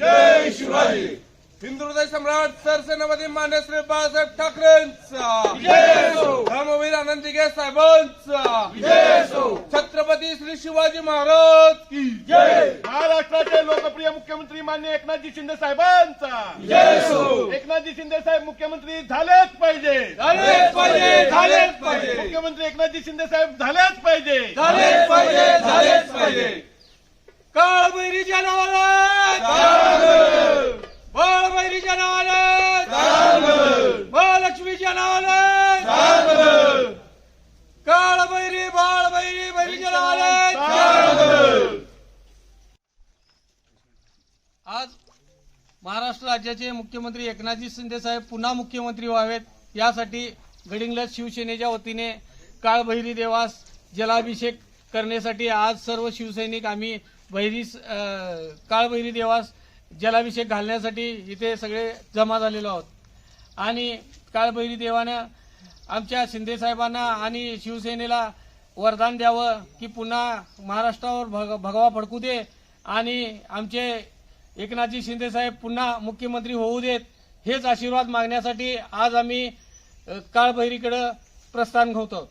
जय शिवाजी. हिंदुहृदय सम्राट सरसेनामध्ये मान्य श्री बाळासाहेब ठाकरेंचा. रामवीर आनंद दिघे साहेबांचा. छत्रपती श्री शिवाजी महाराज की महाराष्ट्राचे लोकप्रिय मुख्यमंत्री मान्य एकनाथजी शिंदे साहेबांचा. एकनाथजी शिंदे साहेब मुख्यमंत्री झालेच पाहिजे. झालेच पाहिजे झालेच पाहिजे. मुख्यमंत्री एकनाथजी शिंदे साहेब झालेच पाहिजे. झालेच पाहिजे झालेच पाहिजे. काळबेरी जनावर आज महाराष्ट्र राज्याचे मुख्यमंत्री एकनाथजी शिंदे साहेब पुन्हा मुख्यमंत्री व्हावेत यासाठी गडिंगलज शिवसेनेच्या वतीने काळभैरी देवास जलाभिषेक करण्यासाठी आज सर्व शिवसैनिक आम्ही भैरी काळभैरी देवास जलाभिषेक घालण्यासाठी इथे सगळे जमा झालेलो आहोत. आणि काळभैरी देवानं आमच्या शिंदेसाहेबांना आणि शिवसेनेला वरदान द्यावं की पुन्हा महाराष्ट्रावर भग भगवा फडकू दे आणि आमचे एकनाथजी शिंदे साहेब पुन्हा मुख्यमंत्री होऊ देत हेच आशीर्वाद मागण्यासाठी आज आम्ही काळभैरीकडं प्रस्थान होतो